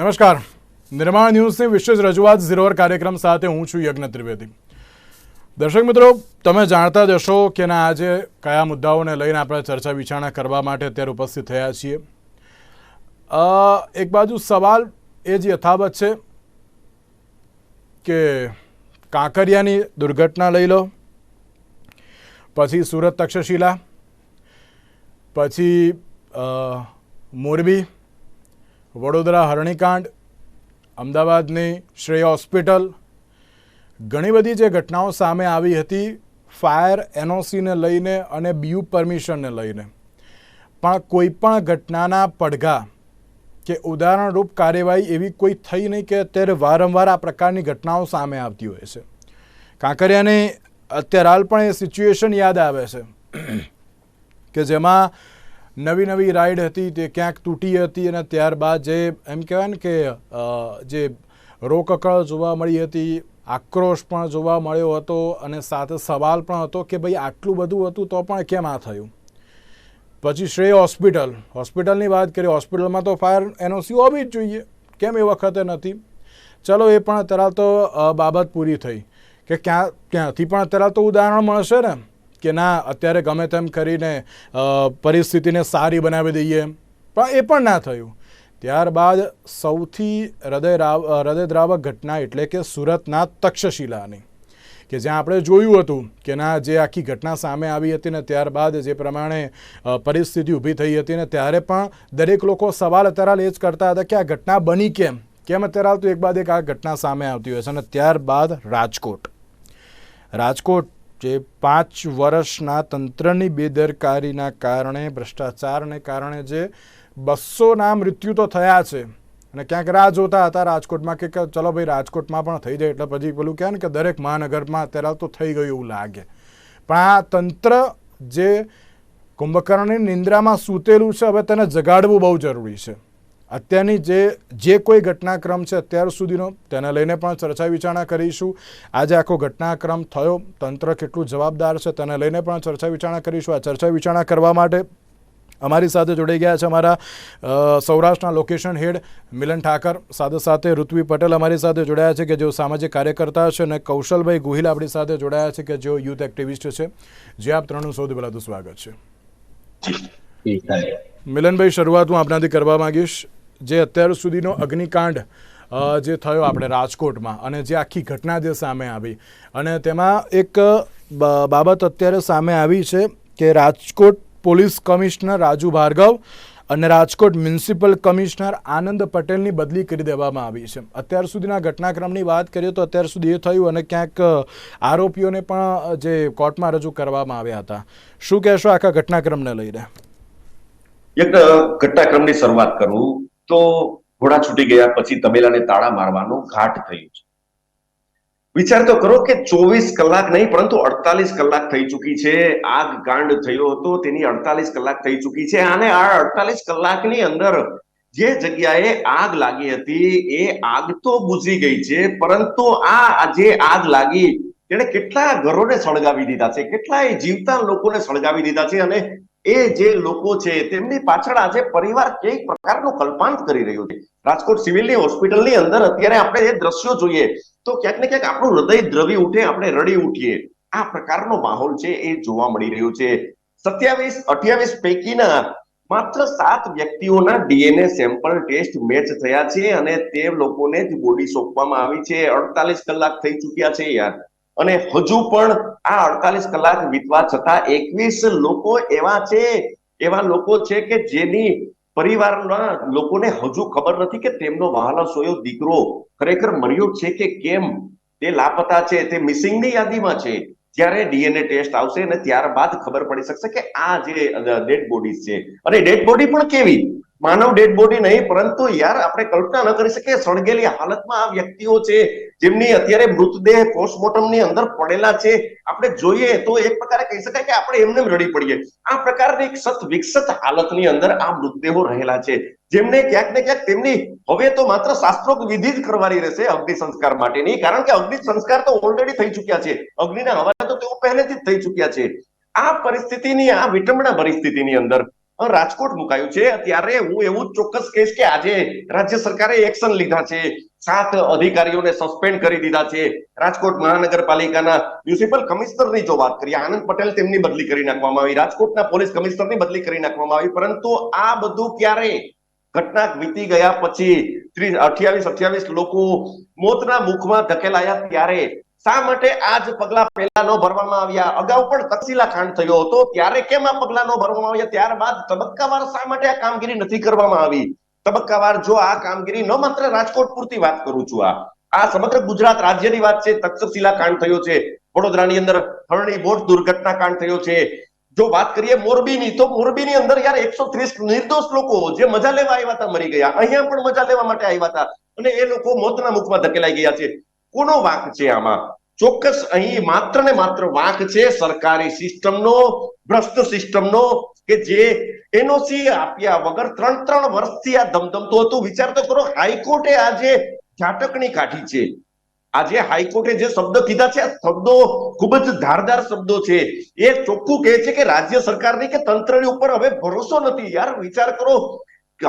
નમસ્કાર. નિર્માણ ન્યૂઝની વિશેષ રજૂઆત ઝીરોવર કાર્યક્રમ સાથે હું છું યજ્ઞ ત્રિવેદી. દર્શક મિત્રો, તમે જાણતા જ હશો કે ના આજે કયા મુદ્દાઓને લઈને આપણે ચર્ચા વિચારણા કરવા માટે અત્યારે ઉપસ્થિત થયા છીએ. એક બાજુ સવાલ એ જ યથાવત છે કે કાંકરિયાની દુર્ઘટના લઈ લો, પછી સુરત તક્ષશિલા, પછી મોરબી વડોદરા હરણીકાંડ, અમદાવાદની શ્રેય હોસ્પિટલ, ઘણી બધી જે ઘટનાઓ સામે આવી હતી, ફાયર એનઓસીને લઈને અને બીયુ પરમિશનને લઈને. પણ કોઈ પણ ઘટનાના પડઘા કે ઉદાહરણરૂપ કાર્યવાહી એવી કોઈ થઈ નહીં કે અત્યારે વારંવાર આ પ્રકારની ઘટનાઓ સામે આવતી હોય છે. કાંકરિયાની અત્યારે હાલ પણ એ સિચ્યુએશન યાદ આવે છે. કે જેમાં નવી નવી રાઈડ હતી તે ક્યાંક તૂટી હતી અને ત્યારબાદ જે એમ કહેવાય ને કે જે રોકકળ જોવા મળી હતી, આક્રોશ પણ જોવા મળ્યો હતો અને સાથે સવાલ પણ હતો કે ભાઈ આટલું બધું હતું તો પણ કેમ આ થયું? પછી શ્રેય હોસ્પિટલ, હોસ્પિટલની વાત કરીએ, હોસ્પિટલમાં તો ફાયર એનઓસી હોવી જ જોઈએ, કેમ એ વખતે નથી? ચલો એ પણ અત્યારે તો બાબત પૂરી થઈ. કે ક્યાં, ક્યાંથી પણ અત્યારે તો ઉદાહરણ મળશે ને? કે ના, અત્યારે ગમે તેમ કરીને પરિસ્થિતિને સારી બનાવી દઈએ. પણ એ પણ ના થયું. ત્યારબાદ સૌથી હૃદય રાવ હૃદયદ્રાવક ઘટના એટલે કે સુરતના તક્ષશિલાની. કે જ્યાં આપણે જોયું હતું કે ના, જે આખી ઘટના સામે આવી હતી ને ત્યારબાદ જે પ્રમાણે પરિસ્થિતિ ઊભી થઈ હતી ને ત્યારે પણ દરેક લોકો સવાલ અત્યારે એ જ કરતા હતા કે આ ઘટના બની કેમ? કેમ અત્યારે તો એક બાદ એક આ ઘટના સામે આવતી હોય છે અને ત્યારબાદ રાજકોટ. રાજકોટ જે પાંચ વર્ષના તંત્રની બેદરકારીના કારણે, ભ્રષ્ટાચારને કારણે જે બસોના મૃત્યુ તો થયા છે. અને ક્યાંક રાહ જોતા હતા રાજકોટમાં કે ચલો ભાઈ, રાજકોટમાં પણ થઈ જાય. એટલે પછી પેલું કહે ને કે દરેક મહાનગરમાં અત્યારે તો થઈ ગયું એવું લાગે. પણ આ તંત્ર જે કુંભકર્ણની નિંદ્રામાં સૂતેલું છે, હવે તેને જગાડવું બહુ જરૂરી છે. અત્યારની જે જે કોઈ ઘટનાક્રમ છે અત્યાર સુધીનો તેને લઈને પણ ચર્ચા વિચારણા કરીશું. આજે આખો ઘટનાક્રમ થયો તંત્ર કેટલું જવાબદાર છે તેને લઈને પણ ચર્ચા વિચારણા કરીશું. આ ચર્ચા વિચારણા કરવા માટે અમારી સાથે જોડાઈ ગયા છે અમારા સૌરાષ્ટ્રના લોકેશન હેડ મિલન ઠાકર. સાથે સાથે ઋત્વી પટેલ અમારી સાથે જોડાયા છે કે જેઓ સામાજિક કાર્યકર્તા છે અને કૌશલભાઈ ગોહિલ આપણી સાથે જોડાયા છે કે જેઓ યુથ એક્ટિવિસ્ટ છે. જે આપ ત્રણનું સૌથી પહેલાં તો સ્વાગત છે. મિલનભાઈ શરૂઆત હું આપનાથી કરવા માંગીશ. જે અત્યાર સુધીનો અગ્નિકાંડ જે થયો આપણે રાજકોટમાં અને જે આખી ઘટના જે સામે આવી. અને તેમાં એક બાબત અત્યારે સામે આવી છે કે રાજકોટ પોલીસ કમિશનર રાજુ ભાર્ગવ અને રાજકોટ મ્યુનિસિપલ કમિશનર આનંદ પટેલની બદલી કરી દેવામાં આવી છે. અત્યાર સુધીના ઘટનાક્રમની વાત કરીએ તો અત્યાર સુધી એ થયું અને ક્યાંક આરોપીઓને પણ જે કોર્ટમાં રજૂ કરવામાં આવ્યા હતા. શું કહેશો આખા ઘટનાક્રમને લઈને? એક ઘટનાક્રમની શરૂઆત કરું. તો ઘોડા છૂટી ગયા, પછી તબેલાને તાળા મારવાનો ઘાટ થયું છે. વિચાર તો કરો કે ચોવીસ કલાક નહીં, પરંતુ અડતાલીસ કલાક થઈ ચૂકી છે. આગ કાંડ થયો હતો, તેની અડતાલીસ કલાક થઈ ચૂકી છે. અને આ અડતાલીસ કલાકની અંદર જે જગ્યાએ આગ લાગી હતી, એ આગ તો બુઝી ગઈ છે, પરંતુ આ જે આગ લાગી, તેણે કેટલા ઘરોને સળગાવી દીધા છે, કેટલાય જીવતા લોકોને સળગાવી દીધા છે, અને એ જે લોકો છે, તેમની પાછળ આજે પરિવાર કઈ પ્રકારનું કલ્પાંત કરી રહ્યું છે? રાજકોટ સિવિલની હોસ્પિટલની અંદર અત્યારે આપણે એ દ્રશ્યો જોઈએ, તો ક્યાંક ને ક્યાંક આપણું હૃદય દ્રવી ઉઠે, આપણે રડી ઉઠીએ. આ પ્રકારનો માહોલ છે એ જોવા મળી રહ્યો છે. સત્યાવીસ, અઠ્યાવીસ પૈકીના માત્ર સાત વ્યક્તિઓના ડીએનએ સેમ્પલ ટેસ્ટ મેચ થયા છે અને તે લોકોને જ બોડી સોંપવામાં આવી છે. અડતાલીસ કલાક થઈ ચુક્યા છે યાર. અને હજુ પણ આ અડતાલીસ કલાક વીતવા છતાં એકવીસ લોકો એવા છે, એવા લોકો છે કે જેની પરિવારના લોકોને હજુ ખબર નથી કે તેમનો વહાલો સોયો દીકરો ખરેખર મર્યો છે કે કેમ? તે લાપતા છે, તે મિસિંગની યાદીમાં છે. જ્યારે ડીએનએ ટેસ્ટ આવશે અને ત્યારબાદ ખબર પડી શકશે કે આ જે ડેડ બોડીઝ છે. અને ડેડ બોડી પણ કેવી? માનવ ડેડ બોડી નહીં, પરંતુ યાર આપણે કલ્પના ન કરી શકીએ, સળગેલી હાલતમાં આ વ્યક્તિઓ છે જેમની અત્યારે મૃતદેહ પોસ્ટમોર્ટમની અંદર પડેલા છે. આપણે જોઈએ તો એક પ્રકારે કહી શકાય કે આપણે એમને રડી પડીએ. આ પ્રકારની સત વિકસત હાલતની અંદર આ મૃતદેહો રહેલા છે. જેમને ક્યાંક ને ક્યાંક તેમની હવે તો માત્ર શાસ્ત્રોક વિધિ જ કરવાની રહેશે અગ્નિ સંસ્કાર માટેની. કારણ કે અગ્નિ સંસ્કાર તો ઓલરેડી થઈ ચુક્યા છે. અગ્નિના હવાલે તો તેઓ પહેલેથી જ થઈ ચુક્યા છે. આ પરિસ્થિતિની, આ વિટંબણા પરિસ્થિતિની અંદર રાજકોટ મુકાયું છે. ત્યારે હું એવું ચોક્કસ કહીશ કે આજે રાજ્ય સરકારે એક્શન લીધા છે. સાત અધિકારીઓને સસ્પેન્ડ કરી દીધા છે. રાજકોટ મહાનગરપાલિકાના મ્યુનિસિપલ કમિશનરની જો વાત કરીએ, આનંદ પટેલ તેમની બદલી કરી નાખવામાં આવી. રાજકોટના પોલીસ કમિશનરની બદલી કરી નાખવામાં આવી. પરંતુ આ બધું ક્યારે? ઘટના વીતી ગયા પછી ત્રીસ, અઠ્યાવીસ અઠ્યાવીસ લોકો મોતના મુખમાં ધકેલાયા ત્યારે શા માટે આ જ પગલા પહેલા ન ભરવામાં આવ્યા? અગાઉ પણ તકસીલા ખાંડ થયો હતો. ત્યારે કેમ આ પગલા ન ભરવામાં આવ્યા? ત્યારબાદ તબક્કાવાર શા માટે આ કામગીરી નથી કરવામાં આવી? તબક્કાવાર જો આ કામગીરી ન માત્ર રાજકોટ પૂરતી વાત કરું છું આ. આ સમગ્ર ગુજરાત રાજ્યની વાત છે. તક્ષશિલા કાંડ થયો છે. વડોદરાની અંદર હરણી બોટ દુર્ઘટના કાંડ થયો છે. જો વાત કરીએ મોરબીની, તો મોરબીની અંદર યાર એકસો ત્રીસ નિર્દોષ લોકો જે મજા લેવા આવ્યા હતા, મરી ગયા. અહીંયા પણ મજા લેવા માટે આવ્યા હતા. અને એ લોકો મોતના મુખમાં ધકેલાઈ ગયા છે. કોનો વાંક છે આમાં? ચોક્કસ અહીં માત્ર ને માત્ર વાંક છે સરકારી સિસ્ટમનો, ભ્રષ્ટ સિસ્ટમનો, કે જે એનઓસી આપ્યા વગર ત્રણ ત્રણ વર્ષથી આ ધમધમતું હતું. વિચાર તો કરો, હાઈકોર્ટે આજે ઝાટકણી કાઢી છે. આજે હાઈકોર્ટે જે શબ્દ કીધા છે શબ્દો ખૂબ જ ધારદાર શબ્દો છે. એ ચોખ્ખું કહે છે કે રાજ્ય સરકારની કે તંત્રની ઉપર હવે ભરોસો નથી. યાર વિચાર કરો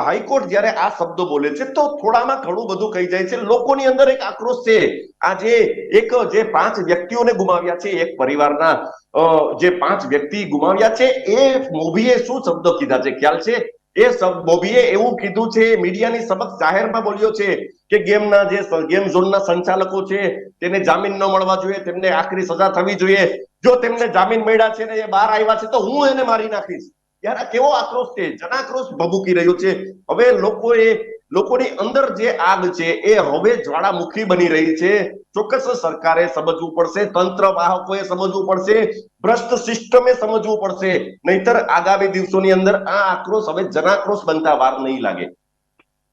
હાઈકોર્ટ જ્યારે આ શબ્દો બોલે છે, તો થોડામાં ઘણું બધું કહી જાય છે. લોકોની અંદર એક આક્રોશ છે. આજે એક જે પાંચ વ્યક્તિઓને ગુમાવ્યા છે, એક પરિવારના જે પાંચ વ્યક્તિ ગુમાવ્યા છે, એ મોભીએ શું શબ્દો કીધા છે? ખ્યાલ છે? એ મોભીએ એવું કીધું છે, મીડિયાની સમક્ષ જાહેરમાં બોલ્યો છે કે ગેમના જે ગેમ ઝોનના સંચાલકો છે, તેને જામીન ન મળવા જોઈએ, તેમને આખરી સજા થવી જોઈએ. જો તેમને જામીન મળ્યા છે ને એ બહાર આવ્યા છે, તો હું એને મારી નાખીશ. યાર, આ કેવો આક્રોશ છે? જનાક્રોશ ભભૂકી રહ્યો છે. હવે લોકોએ, લોકોની અંદર જે આગ છે, એ હવે જ્વાળામુખી બની રહી છે. ચોક્કસ સરકારે સમજવું પડશે, તંત્ર વાહકોએ સમજવું પડશે, ભ્રષ્ટ સિસ્ટમે સમજવું પડશે. નહીતર આગામી દિવસોની અંદર આ આક્રોશ હવે જનાક્રોશ બનતા વાર નહીં લાગે.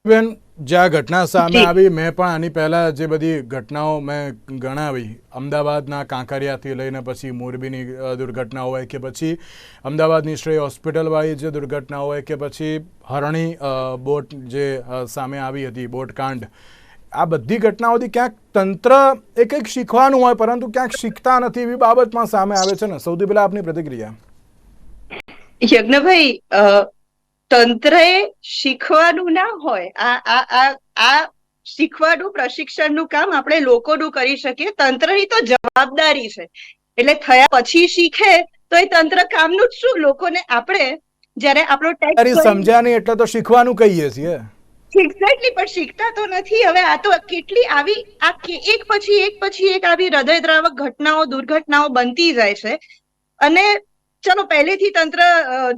બેન જે આ ઘટના સામે આવી મેં પણ આની પહેલાં જે બધી ઘટનાઓ મેં ગણાવી. અમદાવાદના કાંકરિયાથી લઈને પછી મોરબીની દુર્ઘટના હોય કે પછી અમદાવાદની શ્રેય હોસ્પિટલવાળી જે દુર્ઘટના હોય કે પછી હરણી બોટ જે સામે આવી હતી બોટકાંડ આ બધી ઘટનાઓથી ક્યાંક તંત્ર એ કંઈક શીખવાનું હોય પરંતુ ક્યાંક શીખતા નથી એવી બાબતમાં સામે આવે છે ને. સૌથી પહેલાં આપની પ્રતિક્રિયા. યજ્ઞભાઈ તંત્રએ શીખવાનું ના હોય આ આ આ આ શીખવાનું પ્રશિક્ષણનું કામ આપણે લોકોનું કરી શકીએ. તંત્રની તો જવાબદારી છે. એટલે થયા પછી શીખે તો એ તંત્ર કામનું જ શું? લોકોને આપણે જ્યારે આપણો ટેક્સ સમજ્યા નહીં એટલે તો શીખવાનું કહીએ છીએ. એક્ઝેક્ટલી પણ શીખતા તો નથી. હવે આ તો કેટલી આવી આ એક પછી એક પછી એક આવી હૃદયદ્રાવક ઘટનાઓ દુર્ઘટનાઓ બનતી જાય છે. અને ચલો, પહેલેથી તંત્ર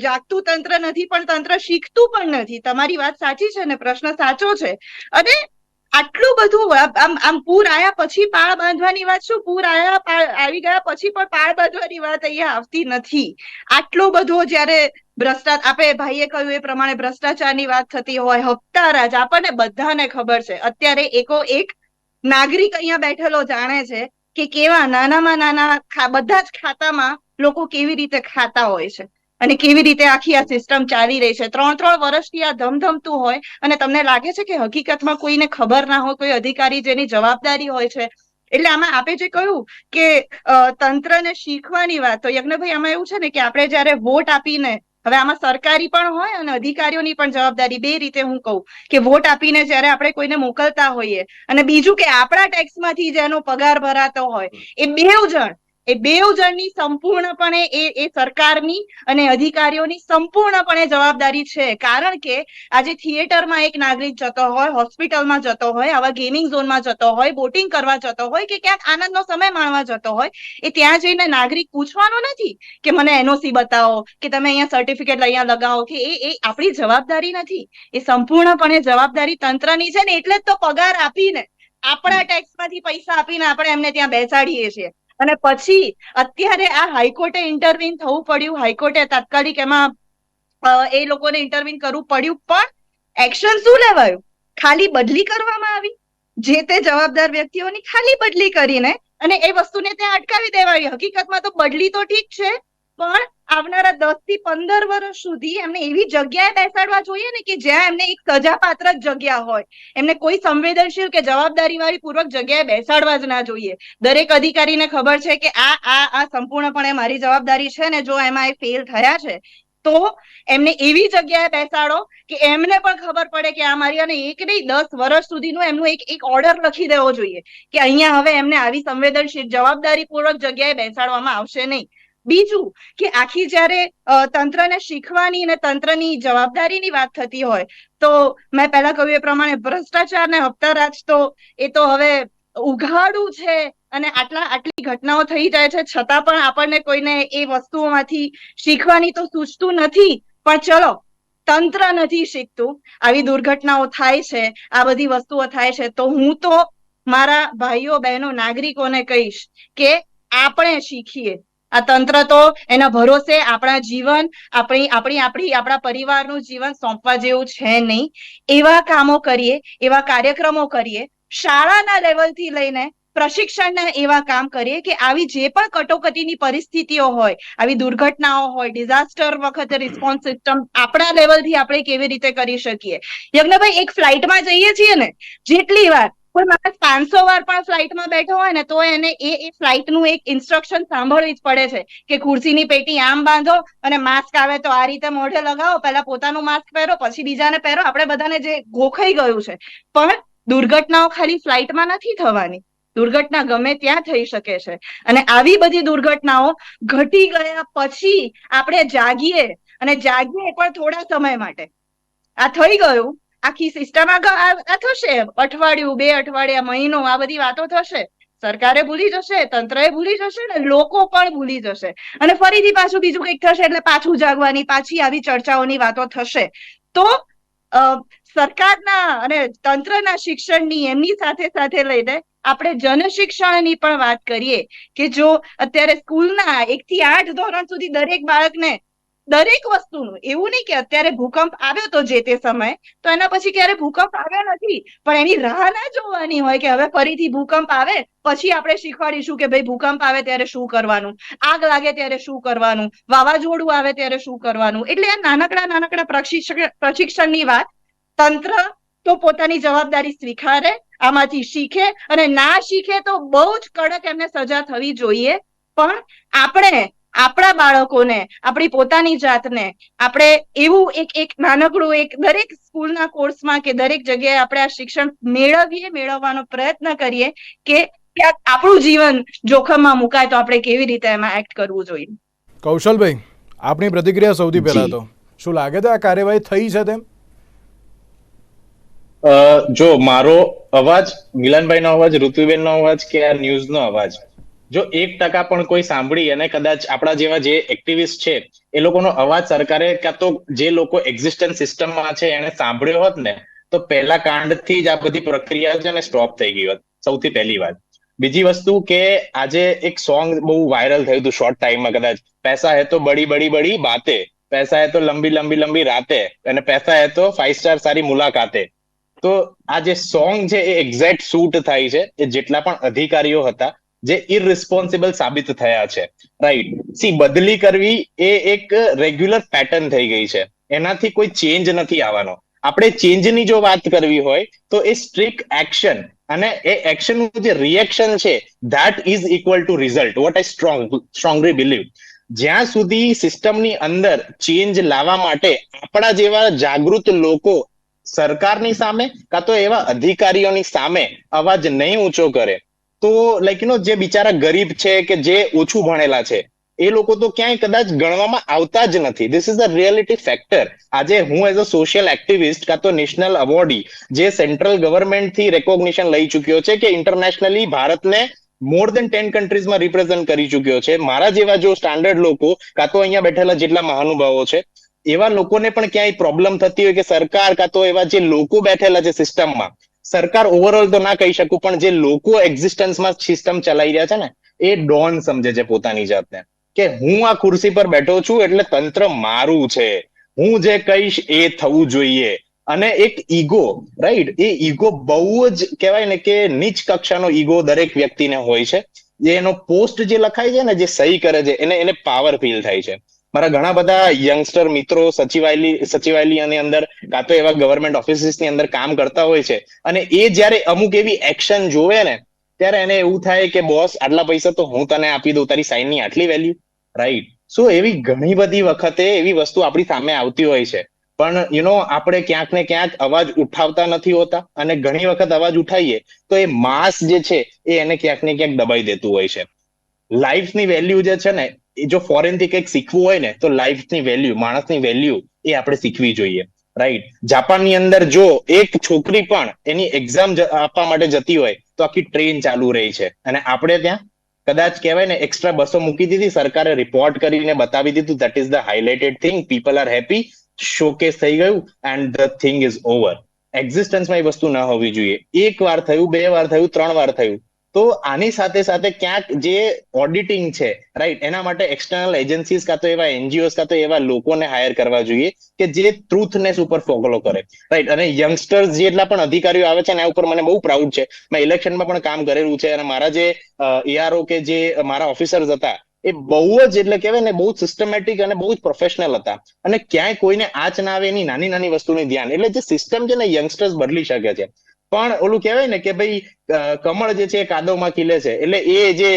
જાગતું તંત્ર નથી, પણ તંત્ર શીખતું પણ નથી. તમારી વાત સાચી છે ને, પ્રશ્ન સાચો છે. અને આટલું બધું આમ, આમ- પૂર આયા પછી પાળ બાંધવાની વાત શું? પૂર આયા આવી ગયા પછી પણ પાળ બાંધવાની વાત અહીંયા આવતી નથી. આટલો બધો જ્યારે ભ્રષ્ટાચાર આપે ભાઈએ કહ્યું એ પ્રમાણે ભ્રષ્ટાચારની વાત થતી હોય, હપ્તારાજ, આપણને બધાને ખબર છે. અત્યારે એકો એક નાગરિક અહીંયા બેઠેલો જાણે છે કે કેવા નાનામાં નાના બધા જ ખાતામાં લોકો કેવી રીતે ખાતા હોય છે અને કેવી રીતે આખી આ સિસ્ટમ ચાલી રહી છે? ત્રણ ત્રણ વર્ષથી આ ધમધમતું હોય અને તમને લાગે છે કે હકીકતમાં કોઈને ખબર ના હોય, કોઈ અધિકારી જેની જવાબદારી હોય છે. એટલે આમાં આપે જે કહ્યું કે તંત્રને શીખવાની વાત, તો યજ્ઞભાઈ આમાં એવું છે ને કે આપણે જ્યારે વોટ આપીને, હવે આમાં સરકારી પણ હોય અને અધિકારીઓની પણ જવાબદારી. બે રીતે હું કહું કે વોટ આપીને જ્યારે આપણે કોઈને મોકલતા હોઈએ અને બીજું કે આપણા ટેક્સમાંથી જેનો પગાર ભરાતો હોય. એ બેવ જણ એ બેવ જણની સંપૂર્ણપણે એ એ સરકારની અને અધિકારીઓની સંપૂર્ણપણે જવાબદારી છે. કારણ કે આજે થિયેટરમાં એક નાગરિક જતો હોય હોસ્પિટલમાં જતો હોય આવા ગેમિંગ ઝોનમાં જતો હોય બોટિંગ કરવા જતો હોય કે ક્યાંક આનંદનો સમય માણવા જતો હોય એ ત્યાં જઈને નાગરિક પૂછવાનો નથી કે મને એનઓસી બતાવો કે તમે અહીંયા સર્ટિફિકેટ અહીંયા લગાવો કે એ એ આપણી જવાબદારી નથી. એ સંપૂર્ણપણે જવાબદારી તંત્રની છે ને એટલે જ તો પગાર આપીને આપણા ટેક્સમાંથી પૈસા આપીને આપણે એમને ત્યાં બેસાડીએ છીએ. અને પછી અત્યારે આ હાઈકોર્ટે ઇન્ટરવીન થવું પડ્યું. હાઈકોર્ટે તાત્કાલિક એમાં એ લોકોને ઇન્ટરવીન કરવું પડ્યું, પણ એક્શન શું લેવાયું? ખાલી બદલી કરવામાં આવી. જે તે જવાબદાર વ્યક્તિઓની ખાલી બદલી કરીને અને એ વસ્તુને ત્યાં અટકાવી દેવાય હકીકતમાં તો બદલી તો ઠીક છે પણ આવનારા દસથી પંદર વર્ષ સુધી એમને એવી જગ્યાએ બેસાડવા જોઈએ ને કે જ્યાં એમને એક સજાપાત્ર જગ્યા હોય. એમને કોઈ સંવેદનશીલ કે જવાબદારી વાળી પૂર્વક જગ્યાએ બેસાડવા જ ના જોઈએ. દરેક અધિકારીને ખબર છે કે આ આ આ સંપૂર્ણપણે મારી જવાબદારી છે ને જો એમાં એ ફેલ થયા છે, તો એમને એવી જગ્યાએ બેસાડો કે એમને પણ ખબર પડે કે આ મારી અને એક નહીં, દસ વર્ષ સુધીનું એમનું એક એક ઓર્ડર લખી દેવો જોઈએ કે અહીંયા હવે એમને આવી સંવેદનશીલ, જવાબદારીપૂર્વક જગ્યાએ બેસાડવામાં આવશે નહીં. બીજું કે આખી જ્યારે તંત્રને શીખવાની અને તંત્રની જવાબદારીની વાત થતી હોય, તો મેં પહેલા કહ્યું એ પ્રમાણે ભ્રષ્ટાચાર ને હપ્તારાજ તો એ તો હવે ઉઘાડું છે અને આટલા, આટલી ઘટનાઓ થઈ જાય છે, છતાં પણ આપણને કોઈને એ વસ્તુઓમાંથી શીખવાની તો સૂચતું નથી. પણ ચલો, તંત્ર નથી શીખતું. આવી દુર્ઘટનાઓ થાય છે, આ બધી વસ્તુઓ થાય છે, તો હું તો મારા ભાઈઓ, બહેનો, નાગરિકોને કહીશ કે આપણે શીખીએ. આ તંત્ર તો એના ભરોસે આપણા જીવન, આપણી આપણી આપણી, આપણા પરિવારનું જીવન સોંપવા જેવું છે નહીં. એવા કામો કરીએ, એવા કાર્યક્રમો કરીએ, શાળાના લેવલથી લઈને પ્રશિક્ષણના એવા કામ કરીએ કે આવી જે પણ કટોકટીની પરિસ્થિતિઓ હોય, આવી દુર્ઘટનાઓ હોય, ડિઝાસ્ટર વખતે રિસ્પોન્સ સિસ્ટમ આપણા લેવલથી આપણે કેવી રીતે કરી શકીએ. યજ્ઞભાઈ, એક ફ્લાઇટમાં જઈએ છીએ ને, જેટલી વાર કોઈ માણસ પાંચસો વાર પણ ફ્લાઇટમાં બેઠો હોય ને તો એને એ એ ફ્લાઇટનું એક ઇન્સ્ટ્રક્શન સાંભળવી જ પડે છે કે ખુરશીની પેટી આમ બાંધો અને માસ્ક આવે તો આ રીતે મોઢે લગાવો. પહેલા પોતાનું માસ્ક પહેરો, પછી બીજાને પહેરો. આપણે બધાને જે ગોખાઈ ગયું છે. પણ દુર્ઘટનાઓ ખાલી ફ્લાઇટમાં નથી થવાની. દુર્ઘટના ગમે ત્યાં થઈ શકે છે. અને આવી બધી દુર્ઘટનાઓ ઘટી ગયા પછી આપણે જાગીએ અને જાગીએ પણ થોડા સમય માટે. આ થઈ ગયું. આખી સિસ્ટમ આ થશે. અઠવાડિયું, બે અઠવાડિયા, મહિનો, આ બધી વાતો થશે. સરકારે ભૂલી જશે, તંત્રએ ભૂલી જશે ને લોકો પણ ભૂલી જશે. અને ફરીથી પાછું બીજું કંઈક થશે એટલે પાછું જાગવાની, પાછી આવી ચર્ચાઓની વાતો થશે. તો સરકારના અને તંત્રના શિક્ષણની એમની સાથે સાથે લઈને આપણે જનશિક્ષણની પણ વાત કરીએ કે જો અત્યારે સ્કૂલના એક થી આઠ ધોરણ સુધી દરેક બાળકને દરેક વસ્તુનું. એવું નહીં કે અત્યારે ભૂકંપ આવ્યો તો જે તે સમયે, તો એના પછી ક્યારે ભૂકંપ આવ્યો નથી. પણ એની રાહ ના જોવાની હોય કે હવે ફરીથી ભૂકંપ આવે, પછી આપણે શીખવાડીશું કે ભાઈ ભૂકંપ આવે ત્યારે શું કરવાનું? આગ લાગે ત્યારે શું કરવાનું? વાવાઝોડું આવે ત્યારે શું કરવાનું? એટલે આ નાનકડા નાનકડા પ્રશિક્ષણ પ્રશિક્ષણની વાત, તંત્ર તો પોતાની જવાબદારી સ્વીકારે, આમાંથી શીખે અને ના શીખે તો બહુ જ કડક એમને સજા થવી જોઈએ. પણ આપણે આપણા બાળકોને આપણી પોતાની જાતને આપણે એવું એક એક નાનકડું એક દરેક સ્કૂલના કોર્સમાં કે દરેક જગ્યાએ આપણે આ શિક્ષણ મેળવીએ મેળવવાનો પ્રયત્ન કરીએ કે ક્યાંક આપણું જીવન જોખમમાં મુકાય તો આપણે કેવી રીતે એમાં એક્ટ કરવું જોઈએ. કૌશલભાઈ આપની પ્રતિક્રિયા સૌથી પહેલા તો. શું લાગે છે આ કાર્યવાહી થઈ છે તેમ? અ, જો મારો અવાજ મિલનભાઈનો અવાજ ઋતુબેનનો અવાજ કે આ ન્યૂઝનો અવાજ? જો એક ટકા પણ કોઈ સાંભળી અને કદાચ આપણા જેવા જે એક્ટિવિસ્ટ છે, એ લોકોનો અવાજ સરકારે કાં તો જે લોકો એક્ઝિસ્ટન્સ સિસ્ટમમાં છે એને સાંભળ્યો હોત ને, તો પહેલા કાંડથી જ આ બધી પ્રક્રિયા છે ને સ્ટોપ થઈ ગઈ હોત. સૌથી પહેલી વાત. બીજી વસ્તુ કે આજે એક સોંગ બહુ વાયરલ થયું હતું શોર્ટ ટાઈમમાં કદાચ. પૈસા હે તો બડી બડી બડી બાતે. પૈસા હે તો લંબી લંબી લંબી રાતે. અને પૈસા હે તો ફાઈવ સ્ટાર સારી મુલાકાતે. તો આ જે સોંગ છે એ એક્ઝેક્ટ શૂટ થાય છે. એ જેટલા પણ અધિકારીઓ હતા જે ઇરરિસ્પોન્સિબલ સાબિત થયા છે. રાઈટ સી બદલી કરવી એ એક રેગ્યુલર પેટર્ન થઈ ગઈ છે. એનાથી કોઈ ચેન્જ નથી આવવાનો. આપણે ચેન્જની જો વાત કરવી હોય, તો એ સ્ટ્રિક એક્શન અને એ એક્શનનું જે રિએક્શન છે that is equal to result what I strong strongly believe જ્યાં સુધી સિસ્ટમની અંદર ચેન્જ લાવવા માટે આપણા જેવા જાગૃત લોકો સરકારની સામે, કાં તો એવા અધિકારીઓની સામે અવાજ નહીં ઊંચો કરે તો લાઈક યુ નો જે બિચારા ગરીબ છે કે જે ઓછું ભણેલા છે, એ લોકો તો ક્યાંય કદાચ ગણવામાં આવતા જ નથી. This is a reality factor આજે હું એઝ અ સોશિયલ એક્ટિવિસ્ટ કાં તો નેશનલ અવોર્ડી જે સેન્ટ્રલ ગવર્મેન્ટથી રેકોગ્નિશન લઈ ચુક્યો છે કે ઇન્ટરનેશનલી ભારતને મોર દેન ટેન કન્ટ્રીઝમાં રિપ્રેઝન્ટ કરી ચુક્યો છે. મારા જેવા જો સ્ટાન્ડર્ડ લોકો, કાં તો અહીંયા બેઠેલા જેટલા મહાનુભાવો છે, એવા લોકોને પણ ક્યાંય પ્રોબ્લેમ થતી હોય કે સરકાર કાં તો એવા જે લોકો બેઠેલા છે સિસ્ટમમાં સરકાર ઓવરઓલ તો ના કહી શકું, પણ જે લોકો એક્ઝિસ્ટન્સમાં સિસ્ટમ ચલાવી રહ્યા છે ને, એ ડોન સમજે છે પોતાની જાતને. કે હું આ ખુરશી પર બેઠો છું એટલે તંત્ર મારું છે. હું જે કહીશ એ થવું જોઈએ. અને એક ઈગો રાઈટ એ ઈગો બહુ જ કહેવાય ને કે નીચ કક્ષાનો ઈગો દરેક વ્યક્તિને હોય છે. જે એનો પોસ્ટ જે લખાય છે ને, જે સહી કરે છે, એને એને પાવર ફીલ થાય છે. મારા ઘણા બધા યંગસ્ટર મિત્રો સચિવાલય સચિવાલયની અંદર કાં તો એવા ગવર્મેન્ટ ઓફિસીસની અંદર કામ કરતા હોય છે. અને એ જ્યારે અમુક એવી એક્શન જોવે ને, ત્યારે એને એવું થાય કે, બોસ, આટલા પૈસા તો હું તને આપી દઉં, તારી સાઇનની આટલી વેલ્યુ રાઈટ સો એવી ઘણી બધી વખતે એવી વસ્તુ આપણી સામે આવતી હોય છે. પણ યુ નો આપણે ક્યાંક ને ક્યાંક અવાજ ઉઠાવતા નથી હોતા અને ઘણી વખત અવાજ ઉઠાવીએ, તો એ માસ જે છે, એ એને ક્યાંક ને ક્યાંક દબાઈ દેતું હોય છે. લાઈફની વેલ્યુ જે છે ને જો ફોરેનથી કંઈક શીખવું હોય ને, તો લાઈફની વેલ્યુ માણસની વેલ્યુ એ આપણે શીખવી જોઈએ. રાઈટ જાપાનની અંદર જો એક છોકરી પણ એની એક્ઝામ આપવા માટે જતી હોય, તો આખી ટ્રેન ચાલુ રહી છે. અને આપણે ત્યાં કદાચ કહેવાય ને એક્સ્ટ્રા બસો મૂકી દીધી, સરકારે રિપોર્ટ કરીને બતાવી દીધું that is the highlighted thing people are happy showcase થઈ ગયું and the thing is over એક્ઝિસ્ટન્સમાં એ વસ્તુ ન હોવી જોઈએ. એક વાર થયું, બે વાર થયું, ત્રણ વાર થયું તો આની સાથે સાથે ક્યાંક જે ઓડિટિંગ છે રાઈટ એના માટે એક્સટર્નલ એજન્સીઝ કાં તો એવા એનજીઓસ કાં તો એવા લોકોને હાયર કરવા જોઈએ કે જે ટ્રુથનેસ ઉપર ફોલો કરે. રાઈટ અને યંગસ્ટર્સ જેટલા પણ અધિકારીઓ આવે છે એના ઉપર મને બહુ પ્રાઉડ છે. મેં ઇલેક્શનમાં પણ કામ કરેલું છે અને મારા જે એઆરઓ કે જે મારા ઓફિસર્સ હતા, એ બહુ જ એટલે કહેવાય ને બહુ સિસ્ટમેટિક અને બહુ જ પ્રોફેશનલ હતા. અને ક્યાંય કોઈને આંચ ના આવે એની નાની નાની વસ્તુની ધ્યાન. એટલે જે સિસ્ટમ છે ને યંગસ્ટર્સ બદલી શકે છે. પણ ઓલું કહેવાય ને કે ભાઈ કમળ જે છે એ કાદવમાં ખીલે છે. એટલે એ જે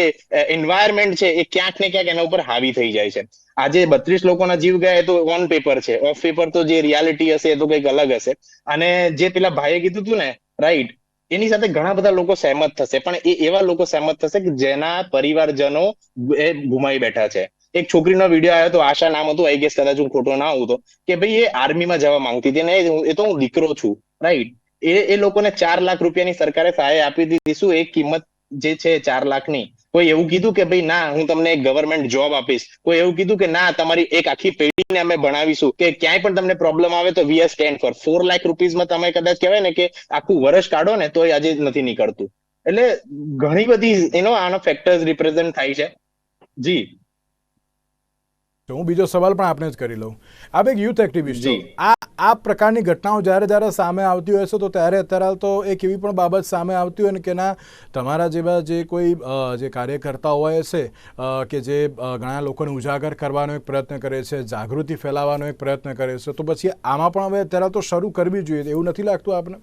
એન્વાયરમેન્ટ છે એ ક્યાંક ને ક્યાંક એના ઉપર હાવી થઈ જાય છે. આજે બત્રીસ લોકોના જીવ ગયા તો ઓન પેપર છે. ઓફ પેપર તો જે રિયાલિટી હશે એ તો કંઈક અલગ હશે. અને જે પેલા ભાઈએ કીધું હતું ને રાઈટ એની સાથે ઘણા બધા લોકો સહેમત થશે. પણ એ એવા લોકો સહેમત થશે કે જેના પરિવારજનો એ ગુમાઈ બેઠા છે. એક છોકરીનો વીડિયો આવ્યો તો આશા નામ હતું આઈ ગેસ કદાચ હું ખોટો ના હોઉં કે ભાઈ એ આર્મીમાં જવા માંગતી હતી ને એ તો હું દીકરો છું રાઈટ એ એ લોકોને ચાર લાખ રૂપિયાની સરકારે સહાય આપી દીધી. શું એ કિંમત જે છે ચાર લાખની? કોઈ એવું કીધું કે ભાઈ, ના, હું તમને એક ગવર્મેન્ટ જોબ આપીશ. કોઈ એવું કીધું કે, ના, તમારી એક આખી પેઢીને અમે ભણાવીશું. કે ક્યાંય પણ તમને પ્રોબ્લેમ આવે તો we are stand for four lakh રૂપીઝમાં તમે કદાચ કહેવાય ને કે આખું વર્ષ કાઢો ને તો આજે નથી નીકળતું. એટલે ઘણી બધી એનો આનો ફેક્ટર્સ રિપ્રેઝેન્ટ થાય છે. જી. તો હું બીજો સવાલ પણ આપણે જ કરી લઉં. આપ એક યુથ એક્ટિવિસ્ટ છો. આ આ પ્રકારની ઘટનાઓ જ્યારે જ્યારે સામે આવતી હોય છે તો ત્યારે અત્યારે તો એક એવી પણ બાબત સામે આવતી હોય ને કે ના તમારા જેવા જે કોઈ જે કાર્યકર્તા હોય છે કે જે ઘણા લોકોને ઉજાગર કરવાનો એક પ્રયત્ન કરે છે જાગૃતિ ફેલાવવાનો એક પ્રયત્ન કરે છે તો પછી આમાં પણ હવે અત્યારે તો શરૂ કરવી જોઈએ. એવું નથી લાગતું આપને?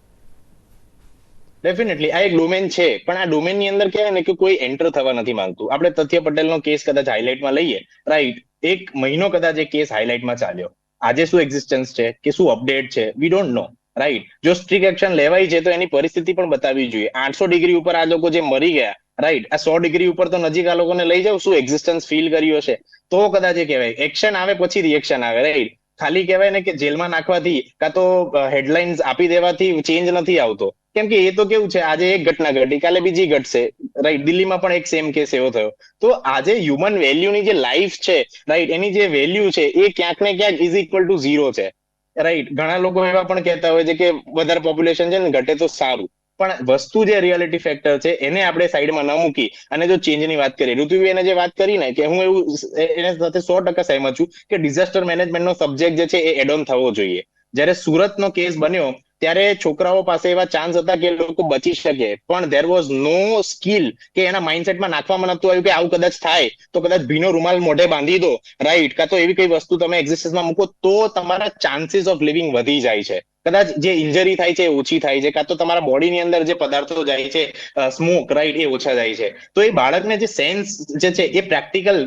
ડેફિનેટલી. આ એક ડોમેન છે પણ આ ડોમેનની અંદર કહેવાય ને કે કોઈ એન્ટર થવા નથી માંગતું. આપણે તથ્ય પટેલનો કેસ કદાચ હાઇલાઇટમાં લઈએ. રાઈટ. એક મહિનો કદાચ એ કેસ હાઇલાઇટમાં ચાલ્યો. આજે શું એક્ઝિસ્ટન્સ છે? કે શું અપડેટ છે? વી ડોન્ટ નો રાઈટ જો સ્ટ્રિક એક્શન લેવાય છે તો એની પરિસ્થિતિ પણ બતાવવી જોઈએ. આઠસો ડિગ્રી ઉપર આ લોકો જે મરી ગયા રાઈટ આ સો ડિગ્રી ઉપર તો નજીક આ લોકોને લઈ જાવ શું એક્ઝિસ્ટન્સ ફીલ કર્યું હશે? તો કદાચ એ કહેવાય. એક્શન આવે પછી રિએક્શન આવે રાઈટ ખાલી કહેવાય ને કે જેલમાં નાખવાથી કાં તો હેડલાઇન્સ આપી દેવાથી ચેન્જ નથી આવતો. કેમ કે એ તો કેવું છે, આજે એક ઘટના ઘટી, કાલે બીજી ઘટશે. રાઈટ દિલ્હીમાં પણ એક સેમ કેસ એવો થયો. તો આજે હ્યુમન વેલ્યુની જે લાઈફ છે રાઈટ એની જે વેલ્યુ છે, એ ક્યાંક ને ક્યાંક ઇઝ ઇક્વલ ટુ ઝીરો છે. રાઈટ ઘણા લોકો એવા પણ કહેતા હોય છે કે વધારે પોપ્યુલેશન છે ને ઘટે તો સારું. પણ વસ્તુ જે રિયાલિટી ફેક્ટર છે, એને આપણે સાઈડમાં ન મૂકી. અને જો ચેન્જની વાત કરીએ, ઋતુબેને જે વાત કરી ને, કે હું એવું એને સાથે સો ટકા સહેમત છું કે ડિઝાસ્ટર મેનેજમેન્ટનો સબ્જેક્ટ જે છે, એ એડ ઓન થવો જોઈએ. જ્યારે સુરતનો કેસ બન્યો ત્યારે છોકરાઓ પાસે એવા ચાન્સ હતા કે લોકો બચી શકે. પણ ધેર વોઝ નો સ્કિલ કે એના માઇન્ડસેટમાં નાખવામાં નતું આવ્યું કે આવું કદાચ થાય, તો કદાચ ભીનો રૂમાલ મોઢે બાંધી દો. રાઈટ કાં તો એવી કઈ વસ્તુ તમે એક્ઝિસ્ટન્સમાં મૂકો તો તમારા ચાન્સીસ ઓફ લિવિંગ વધી જાય છે. કદાચ જે ઇન્જરી થાય છે એ ઓછી થાય છે, કાં તો તમારા બોડીની અંદર જે પદાર્થો જાય છે સ્મોક રાઈટ એ ઓછા જાય છે. તો એ બાળકને જે સેન્સ જે છે એ પ્રેક્ટિકલ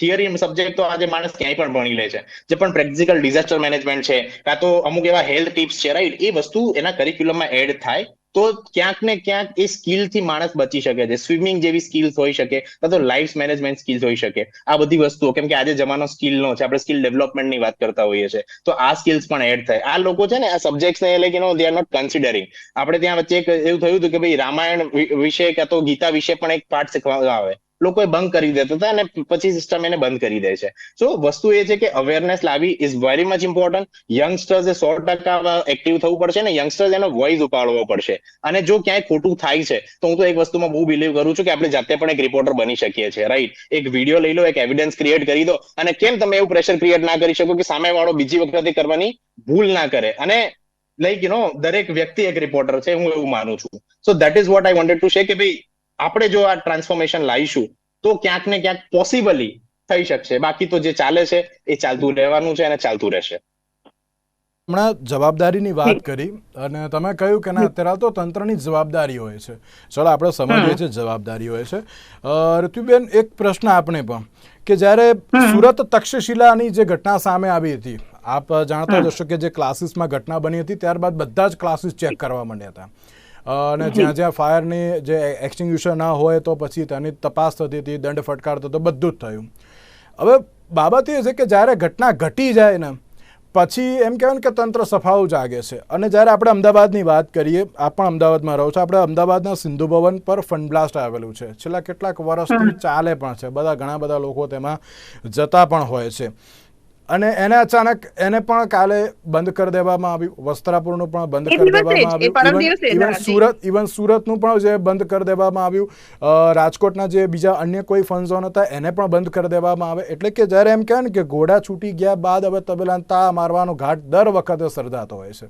થિયરી સબ્જેક્ટ તો આજે માણસ ક્યાંય પણ ભણી લે છે. જે પણ પ્રેક્ટિકલ ડિઝાસ્ટર મેનેજમેન્ટ છે, કાં તો અમુક એવા હેલ્થ ટિપ્સ છે રાઈટ એ વસ્તુ એના કરિક્યુલમમાં એડ થાય. તો ક્યાંક ને ક્યાંક એ સ્કિલથી માણસ બચી શકે છે. સ્વિમિંગ જેવી સ્કિલ્સ હોઈ શકે કાં તો લાઈફ મેનેજમેન્ટ સ્કિલ્સ હોઈ શકે. આ બધી વસ્તુઓ, કેમ કે આજે જમાનો સ્કિલનો છે, આપણે સ્કિલ ડેવલપમેન્ટની વાત કરતા હોઈએ છીએ. તો આ સ્કિલ્સ પણ એડ થાય. આ લોકો છે ને, આ સબ્જેક્ટ્સ ને કે no they are not considering આપણે ત્યાં વચ્ચે એક એવું થયું હતું કે ભાઈ રામાયણ વિશે કાં તો ગીતા વિશે પણ એક પાઠ શીખવામાં આવે. લોકોએ બંધ કરી દેતા હતા અને પછી સિસ્ટમ એને બંધ કરી દે છે. સો વસ્તુ એ છે કે અવેરનેસ લાવી ઇઝ વેરી મચ ઇમ્પોર્ટન્ટ યંગસ્ટર્સે સો ટકા એક્ટિવ થવું પડશે ને યંગસ્ટર્સ એનો વોઇસ ઉપાડવો પડશે. અને જો ક્યાંય ખોટું થાય છે, તો હું તો એક વસ્તુમાં બહુ બિલીવ કરું છું કે આપણે જાતે પણ એક રિપોર્ટર બની શકીએ છીએ રાઈટ એક વીડિયો લઈ લો, એક એવિડન્સ ક્રિએટ કરી દો. અને કેમ તમે એવું પ્રેશર ક્રિએટ ના કરી શકો કે સામે વાળો બીજી વખતે કરવાની ભૂલ ના કરે? અને લાઈક યુ નો દરેક વ્યક્તિ એક રિપોર્ટર છે, હું એવું માનું છું. So that is what I wanted to share કે ભાઈ આપણે જો આ ટ્રાન્સફોર્મેશન લાવીશું તો ક્યાંક ને ક્યાંક પોસિબલી થઈ શકશે. બાકી તો જે ચાલે છે એ ચાલતું રહેવાનું છે અને ચાલતું રહેશે. હમણાં જવાબદારીની વાત કરી અને તમે કહ્યું કે ના અત્યારે તો તંત્રની જવાબદારી હોય છે. ચલો આપણે સમજીએ છીએ જવાબદારી હોય છે. ઋતુબેન એક પ્રશ્ન આપણે પણ. કે જ્યારે સુરત તક્ષશિલાની જે ઘટના સામે આવી હતી આપ જાણતા જ હશો કે જે ક્લાસીસમાં ઘટના બની હતી ત્યારબાદ બધા જ ક્લાસીસ ચેક કરવા માંડ્યા હતા. અને જ્યાં જ્યાં ફાયરની જે એક્સટિંગ્યુશન ના હોય તો પછી તેની તપાસ થતી હતી દંડ ફટકારતો તો બધું જ થયું. હવે બાબત એ છે કે જ્યારે ઘટના ઘટી જાય ને પછી એમ કહેવાય ને કે તંત્ર સફાઉ જાગે છે. અને જ્યારે આપણે અમદાવાદની વાત કરીએ આ પણ અમદાવાદમાં રહો છો આપણે અમદાવાદના સિંધુ ભવન પર ફન બ્લાસ્ટ આવેલું છે. છેલ્લા કેટલાક વર્ષથી ચાલે પણ છે. બધા ઘણા બધા લોકો તેમાં જતા પણ હોય છે. અને એને અચાનક એને પણ કાલે બંધ કરી દેવામાં આવ્યું. વસ્ત્રાપુરનું પણ બંધ કરી દેવામાં આવ્યું. ઇવન સુરત ઇવન સુરતનું પણ જે બંધ કરી દેવામાં આવ્યું. રાજકોટના જે બીજા અન્ય કોઈ ફન ઝોન હતા એને પણ બંધ કરી દેવામાં આવે. એટલે કે જ્યારે એમ કહેવાય ને કે ઘોડા છૂટી ગયા બાદ હવે તબેલાને તા મારવાનો ઘાટ દર વખતે સર્જાતો હોય છે.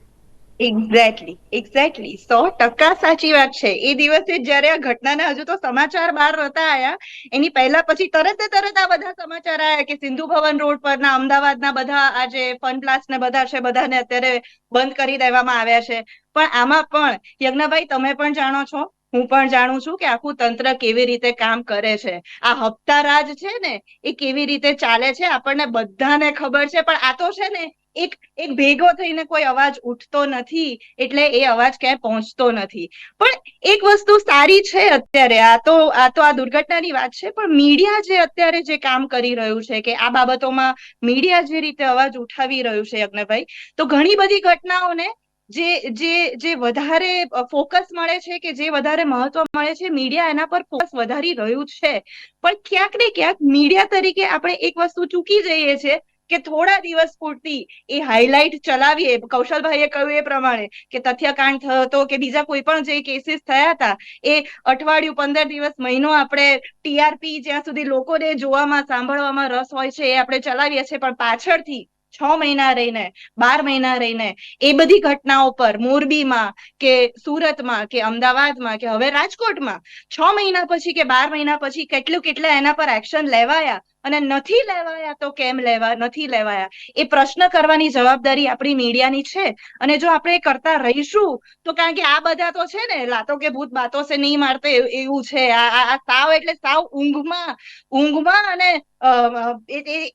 એક્ઝેક્ટલી એક્ઝેક્ટલી સો ટકા સાચી વાત છે. એ દિવસે જ્યારે આ ઘટનાના હજુ તો સમાચાર બહાર નતા આયા, એની પહેલા પછી તરત તરત આ બધા સમાચાર આયા કે સિંધુ ભવન રોડ પરના અમદાવાદના બધા આ જે ફન બ્લાસ્ટ ને બધા છે, બધાને અત્યારે બંધ કરી દેવામાં આવ્યા છે. પણ આમાં પણ, યજ્ઞભાઈ, તમે પણ જાણો છો, હું પણ જાણું છું કે આખું તંત્ર કેવી રીતે કામ કરે છે. આ હપ્તા રાજ છે ને, એ કેવી રીતે ચાલે છે આપણને બધાને ખબર છે. પણ આ તો છે ને એક એક ભેગો થઈને કોઈ અવાજ ઉઠતો નથી, એટલે એ અવાજ ક્યાંય પહોંચતો નથી. પણ એક વસ્તુ સારી છે અત્યારે, આ તો આ તો આ દુર્ઘટનાની વાત છે, પણ મીડિયા જે અત્યારે જે કામ કરી રહ્યું છે કે આ બાબતોમાં મીડિયા જે રીતે અવાજ ઉઠાવી રહ્યું છે યજ્ઞભાઈ, તો ઘણી બધી ઘટનાઓને જે જે જે વધારે ફોકસ મળે છે કે જે વધારે મહત્વ મળે છે, મીડિયા એના પર ફોકસ વધારી રહ્યું છે. પણ ક્યાંક ને ક્યાંક મીડિયા તરીકે આપણે એક વસ્તુ ચૂકી જઈએ છે કે થોડા દિવસ પૂરતી એ હાઇલાઇટ ચલાવીએ. કૌશલભાઈએ કહ્યું એ પ્રમાણે કે તથ્યકાંડ થયો હતો કે બીજા કોઈ પણ જે કેસીસ થયા હતા, એ અઠવાડિયું પંદર દિવસ મહિનો આપણે ટીઆરપી જ્યાં સુધી લોકોને જોવામાં, સાંભળવામાં રસ હોય છે એ આપણે ચલાવીએ છીએ. પણ પાછળથી છ મહિના રહીને, બાર મહિના રહીને એ બધી ઘટનાઓ પર મોરબીમાં કે સુરતમાં કે અમદાવાદમાં કે હવે રાજકોટમાં છ મહિના પછી કે બાર મહિના પછી કેટલું કેટલા એના પર એક્શન લેવાયા અને નથી લેવાયા તો કેમ લેવા, નથી લેવાયા? એ પ્રશ્ન કરવાની જવાબદારી આપણી મીડિયાની છે. અને જો આપણે કરતા રહીશું, તો કારણ કે આ બધા તો છે ને, લાતો કે ભૂત બાતો છે, નહીં મારતો એવું- છે. આ સાવ એટલે સાવ ઊંઘમાં ઊંઘમાં અને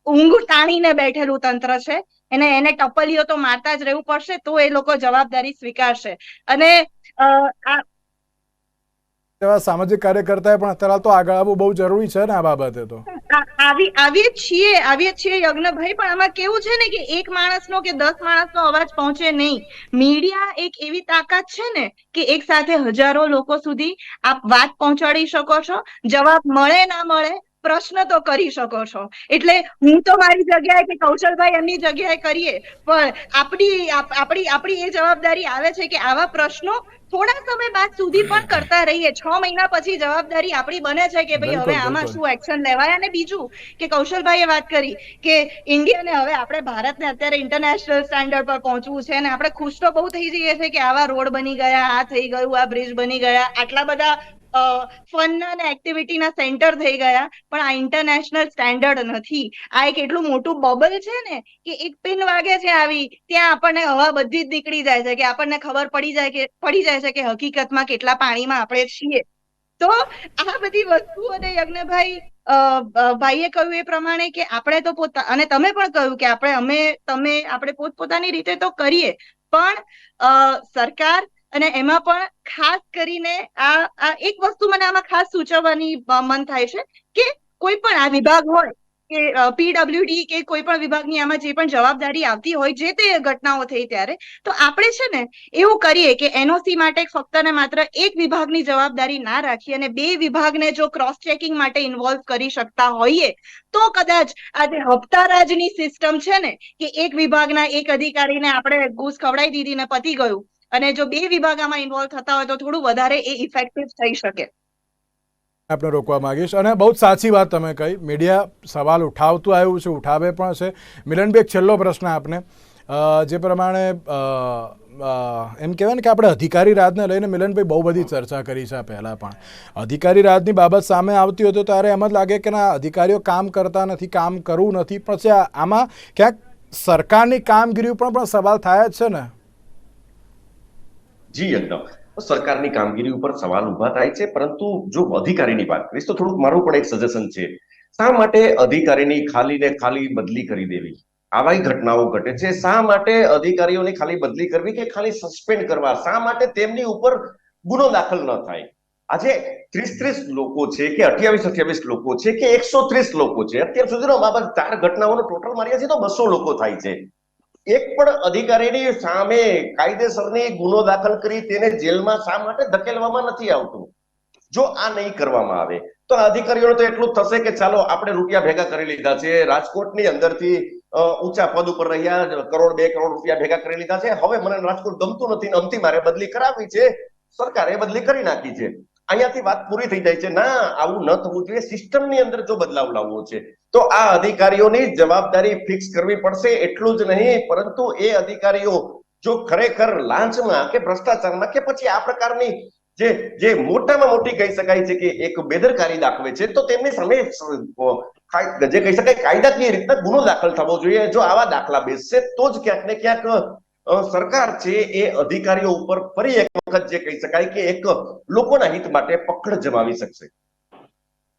ઊંઘ તાણીને બેઠેલું તંત્ર છે. એને એને ટપલીઓ તો મારતા જ રહેવું પડશે, તો એ લોકો જવાબદારી સ્વીકારશે. અને આ એવા સામાજિક કાર્યકર્તાએ પણ અત્યારે તો આગળ આવવું બહુ જરૂરી છે ને આ બાબતે તો. આવી, આવીએ છીએ આવીએ છીએ યજ્ઞભાઈ, પણ આમાં કેવું છે ને કે એક માણસનો કે દસ માણસનો અવાજ પહોંચે નહીં. મીડિયા એક એવી તાકાત છે ને કે એક સાથે હજારો લોકો સુધી આપ વાત પહોંચાડી શકો છો. જવાબ મળે, ના મળે પ્રશ્ન તો કરી શકો છો. એટલે હું તો મારી જગ્યાએ કે કૌશલભાઈ એમની જગ્યાએ કરીએ પણ આપણી આપણી આપણી એ જવાબદારી આવે છે કે આવા પ્રશ્નો થોડા સમય બાદ સુધી પણ કરતા રહીએ. છ મહિના પછી જવાબદારી આપણી બને છે કે ભાઈ હવે આમાં શું એક્શન લેવાય? અને બીજું કે કૌશલભાઈએ વાત કરી કે ઇન્ડિયાને હવે આપણે ભારતને અત્યારે ઇન્ટરનેશનલ સ્ટાન્ડર્ડ પર પહોંચવું છે અને આપણે ખુશ તો બહુ થઈ જઈએ છીએ કે આવા રોડ બની ગયા આ થઈ ગયું આ બ્રિજ બની ગયા આટલા બધા ફનના અને એક્ટિવિટીના સેન્ટર થઈ ગયા, પણ આ ઇન્ટરનેશનલ સ્ટેન્ડર્ડ નથી. આ એક એટલું મોટું બબલ છે ને, કે એક પિન વાગે છે આવી, ત્યાં આપણને હવા બધી જ નીકળી જાય છે, કે આપણને ખબર પડી જાય કે, પડી જાય છે કે હકીકતમાં કેટલા પાણીમાં આપણે છીએ. તો આ બધી વસ્તુઓને યજ્ઞભાઈ ભાઈએ કહ્યું એ પ્રમાણે કે આપણે તો પોતા, અને તમે પણ કહ્યું કે આપણે, અમે, તમે, આપણે પોતપોતાની રીતે તો કરીએ. પણ સરકાર અને એમાં પણ ખાસ કરીને આ આ એક વસ્તુ મને આમાં ખાસ સૂચવવાની મન થાય છે કે કોઈ પણ આ વિભાગ હોય કે પીડબ્લ્યુડી કે કોઈ પણ વિભાગની આમાં જે પણ જવાબદારી આવતી હોય, જે તે ઘટનાઓ થઈ ત્યારે, તો આપણે છે ને એવું કરીએ કે એનઓસી માટે ફક્ત ને માત્ર એક વિભાગની જવાબદારી ના રાખી અને બે વિભાગને જો ક્રોસ ચેકિંગ માટે ઇન્વોલ્વ કરી શકતા હોઈએ, તો કદાચ આ જે હપ્તારાજની સિસ્ટમ છે ને કે એક વિભાગના એક અધિકારીને આપણે ઘૂસ ખવડાવી દીધી ને પતી ગયું અને જો બે વિભાગ આમાં ઇન્વોલ્વ થતા હોય તો થોડું વધારે એ ઇફેક્ટિવ થઈ શકે. આપણે રોકવા માંગીશ અને બહુ જ સાચી વાત તમે કહી. મીડિયા સવાલ ઉઠાવતું આવ્યું છે, ઉઠાવે પણ છે. મિલનભાઈ, એક છેલ્લો પ્રશ્ન આપને. જે પ્રમાણે એમ કહેવાય ને કે આપણે અધિકારી રાજને લઈને મિલનભાઈ બહુ બધી ચર્ચા કરી છે પહેલાં પણ. અધિકારી રાજની બાબત સામે આવતી હોય તો ત્યારે એમ જ લાગે કે ના, અધિકારીઓ કામ કરતા નથી, કામ કરવું નથી. આ- આમાં ક્યાંક સરકારની કામગીરી ઉપર પણ સવાલ થાય જ છે ને. જી, એકદમ. સરકારની કામગીરી ઉપર સવાલ ઊભા થાય છે, પરંતુ જો અધિકારીની વાત કરીશ, તો થોડુંક મારું પણ એક સજેશન છે. શા માટે અધિકારીની ખાલી ને ખાલી બદલી કરી દેવી? આવાય ઘટનાઓ ઘટે છે. શા માટે અધિકારીઓની ખાલી બદલી કરવી કે ખાલી સસ્પેન્ડ કરવા? શા માટે તેમની ઉપર ગુનો દાખલ ન થાય? આજે ત્રીસ ત્રીસ લોકો છે કે અઠ્યાવીસ અઠ્યાવીસ લોકો છે કે એકસો ત્રીસ લોકો છે, અત્યાર સુધીનો બાબત ચાર ઘટનાઓનો ટોટલ માર્યા છે તો બસો લોકો થાય છે. એક પણ અધિકારીની સામે કાયદેસરની ગુનો દાખલ કરી તેને જેલમાં શા માટે ધકેલવામાં નથી આવતું? જો આ નહીં કરવામાં આવે, તો અધિકારીઓને તો એટલું થશે કે ચાલો, આપણે રૂપિયા ભેગા કરી લીધા છે, રાજકોટની અંદરથી ઊંચા પદ ઉપર રહ્યા કરોડ બે કરોડ રૂપિયા ભેગા કરી લીધા છે. હવે મને રાજકોટ ગમતું નથી અંતિમ મારે બદલી કરાવી છે. સરકારે બદલી કરી નાખી છે. અહીંયાથી વાત પૂરી થઈ જાય છે, ના, આવું ન થવું જોઈએ. સિસ્ટમની અંદર જો બદલાવ લાવવો છે, તો આ અધિકારીઓની જવાબદારી ફિક્સ કરવી પડશે, એટલું જ નહીં, પરંતુ એ અધિકારીઓ જો ખરેખર લાંચમાં કે ભ્રષ્ટાચારમાં કે પછી આ પ્રકારની જે જે મોટામાં મોટી કહી શકાય છે કે એક બેદરકારી દાખવે છે, તો તેમની સામે જે કહી શકાય કાયદાકીય રીતના ગુનો દાખલ થવો જોઈએ. જો આવા દાખલા બેસશે, તો જ ક્યાંક ને ક્યાંક સરકાર છે એ અધિકારીઓ ઉપર ફરી એક વખત જે કહી શકાય કે એક લોકોના હિત માટે પકડ જમાવી શકશે.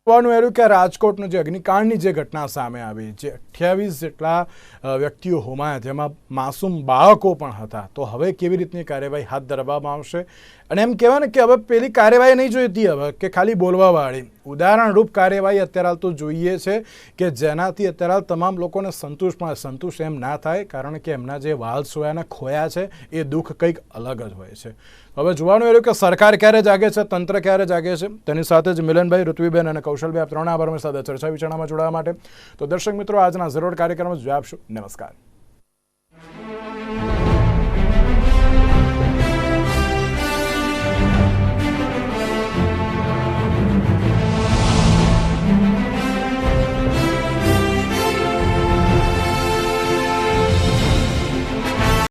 જોવાનું એરું કે રાજકોટનું જે અગ્નિકાંડની જે ઘટના સામે આવી જે અઠ્યાવીસ જેટલા વ્યક્તિઓ હોમાયા, જેમાં માસૂમ બાળકો પણ હતા. તો હવે કેવી રીતની કાર્યવાહી હાથ ધરવામાં આવશે? અને એમ કહેવાય ને કે હવે પેલી કાર્યવાહી નહીં જોઈતી હવે, કે ખાલી બોલવાવાળી. ઉદાહરણરૂપ કાર્યવાહી અત્યારે હાલ તો જોઈએ છે કે જેનાથી અત્યારે હાલ તમામ લોકોને સંતુષ્ટ પણ સંતુષ્ટ એમ ના થાય, કારણ કે એમના જે વાલ સોયાને ખોયા છે, એ દુઃખ કંઈક અલગ જ હોય છે. હવે જોવાનું એ રહ્યું કે સરકાર ક્યારે જાગે છે, તંત્ર ક્યારે જાગે છે? તેની સાથે જ મિલનભાઈ, ઋત્વીબેન અને કૌશલભાઈ ત્રણે આભાર સાથે ચર્ચા વિચારણામાં જોડાવા માટે. તો દર્શક મિત્રો, આજના જરૂર કાર્યક્રમ જ આપશું. નમસ્કાર.